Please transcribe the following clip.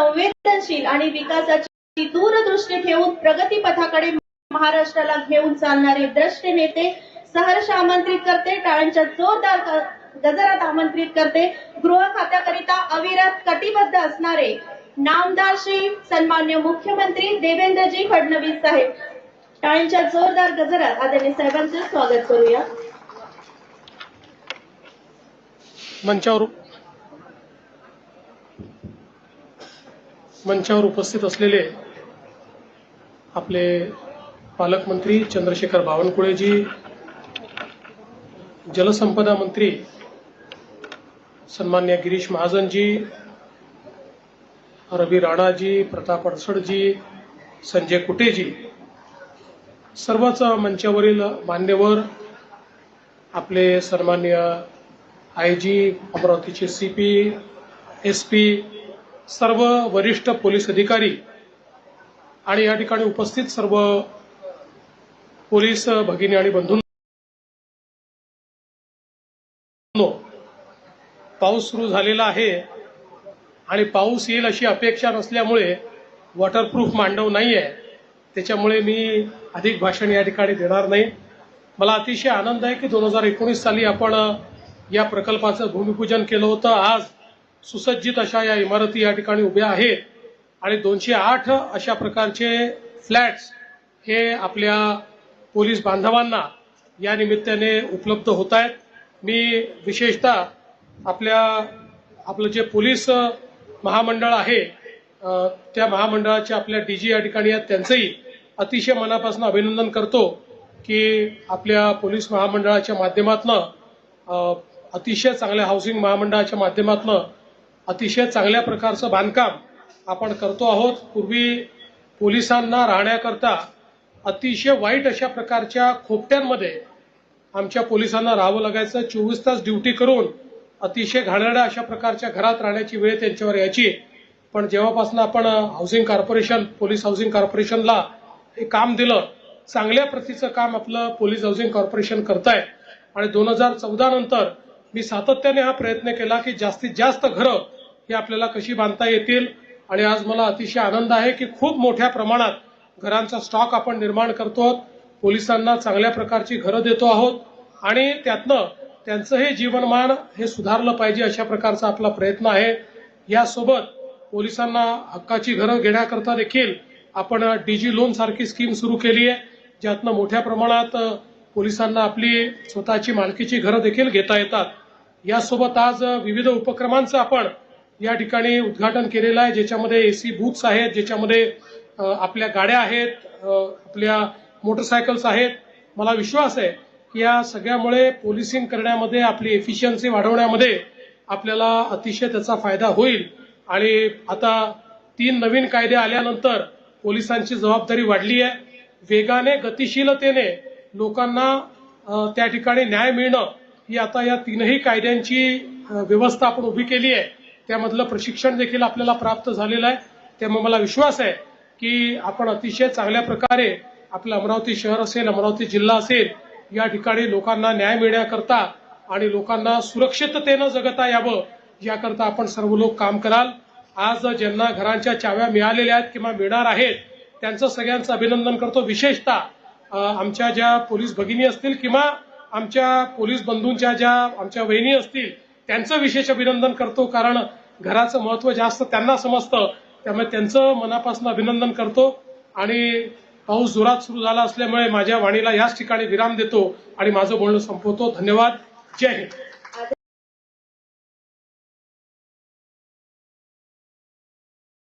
संवेदनशील आणि विकासाची दूरदृष्टी ठेवून प्रगतीपथाकडे महाराष्ट्राला घेऊन चालणारे द्रष्टे नेते सहर्ष आमंत्रित करते टाळ्यांच्या जोरदार गजरात आमंत्रित करते गृह खात्याकरिता अविरत कटिबद्ध असणारे नामदार श्री सन्मान्य मुख्यमंत्री देवेंद्रजी फडणवीस साहेब. टाळ्यांच्या जोरदार गजरात आदरणीय साहेबांचे स्वागत करूया. मंचावर मंचावर उपस्थित असलेले आपले पालकमंत्री चंद्रशेखर बावनकुळेजी जलसंपदा मंत्री सन्मान्य गिरीश महाजनजी रवी राणाजी प्रताप अडसडजी संजय कुटेजी सर्वच मंचावरील मान्यवर आपले सन्मान्य आय जी अमरावतीचे सी पी एस पी सर्व वरिष्ठ पोलीस अधिकारी आणि या ठिकाणी उपस्थित सर्व पोलीस भगिनी आणि बंधूंनो पाऊस सुरू झालेला आहे आणि पाऊस येईल अशी अपेक्षा नसल्यामुळे वॉटरप्रूफ मांडव नाही आहे त्याच्यामुळे मी अधिक भाषण या ठिकाणी देणार नाही. मला अतिशय आनंद आहे की दोन हजार एकोणीस साली आपण या प्रकल्पाचं भूमिपूजन केलं होतं. आज सुसज्जित अशा या इमारती या ठिकाणी उभ्या आहेत. आणि दोनशे आठ अशा प्रकारचे फ्लॅट्स हे आपल्या पोलीस बांधवांना या निमित्ताने उपलब्ध होत आहेत. मी विशेषतः आपल्या आपलं जे पोलीस महामंडळ आहे त्या महामंडळाचे आपल्या डी जी या ठिकाणी आहेत त्यांचंही अतिशय मनापासून अभिनंदन करतो की आपल्या पोलीस महामंडळाच्या माध्यमातनं अतिशय चांगल्या हाऊसिंग महामंडळाच्या माध्यमातनं अतिशय चांगल्या प्रकारचं बांधकाम आपण करतो आहोत. पूर्वी पोलिसांना राहण्याकरता अतिशय वाईट अशा प्रकारच्या खोपट्यांमध्ये आमच्या पोलिसांना राहावं लागायचं. चोवीस तास ड्युटी करून अतिशय घाणेरड्या अशा प्रकारच्या घरात राहण्याची वेळ त्यांच्यावर यायची. पण जेव्हापासून आपण हाऊसिंग कॉर्पोरेशन पोलीस हाऊसिंग कॉर्पोरेशनला हे काम दिलं चांगल्या प्रतीचं काम आपलं पोलीस हाऊसिंग कॉर्पोरेशन करत आहे आणि दोन हजार चौदा नंतर मी सातत्याने हा प्रयत्न केला की जास्तीत जास्त घरं ही आपल्याला कशी बांधता येतील? आणि आज मला अतिशय आनंद आहे की खूप मोठ्या प्रमाणात घरांचा स्टॉक आपण निर्माण करतो आहोत. पोलिसांना चांगल्या प्रकारची घरं देतो आहोत. आणि त्यातनं त्यांचं हे जीवनमान हे सुधारलं पाहिजे अशा प्रकारचा आपला प्रयत्न आहे. यासोबत पोलिसांना हक्काची घरं घेण्याकरता देखील आपण डीजी लोन सारखी स्कीम सुरू केली आहे. ज्यातनं मोठ्या प्रमाणात पोलिसांना आपली स्वतःची मालकीची घरं देखील घेता येतात. यासोबत आज विविध उपक्रमांचं आपण या ठिकाणी उद्घाटन केलेलं आहे ज्याच्यामध्ये एसी बूथ्स आहेत ज्याच्यामध्ये आपल्या गाड्या आहेत आपल्या मोटरसायकल्स आहेत. मला विश्वास आहे की या सगळ्यामुळे पोलिसिंग करण्यामध्ये आपली एफिशियन्सी वाढवण्यामध्ये आपल्याला अतिशय त्याचा फायदा होईल. आणि आता तीन नवीन कायदे आल्यानंतर पोलिसांची जबाबदारी वाढली आहे. वेगाने गतिशीलतेने लोकांना त्या ठिकाणी न्याय मिळणं ही आता या तीनही कायद्यांची व्यवस्था आपण उभी केली आहे. त्यामधलं प्रशिक्षण देखील आपल्याला प्राप्त झालेलं आहे. त्यामुळे मला विश्वास आहे की आपण अतिशय चांगल्या प्रकारे आपलं अमरावती शहर असेल अमरावती जिल्हा असेल या ठिकाणी लोकांना न्याय मिळण्याकरता आणि लोकांना सुरक्षिततेनं जगता यावं याकरता आपण सर्व लोक काम कराल. आज ज्यांना घरांच्या चाव्या मिळालेल्या आहेत किंवा मिळणार आहेत त्यांचं सगळ्यांचं अभिनंदन करतो. विशेषतः आमच्या ज्या पोलीस भगिनी असतील किंवा आमच्या पोलीस बंधूंच्या ज्या आमच्या वहिनी असतील त्यांचं विशेष अभिनंदन करतो. कारण घराचं महत्त्व जास्त त्यांना समजतं. त्यामुळे त्यांचं मनापासून अभिनंदन करतो. आणि पाऊस जोरात सुरू झाला असल्यामुळे माझ्या वाणीला याच ठिकाणी विराम देतो आणि माझं बोलणं संपवतो. धन्यवाद. जय हिंद.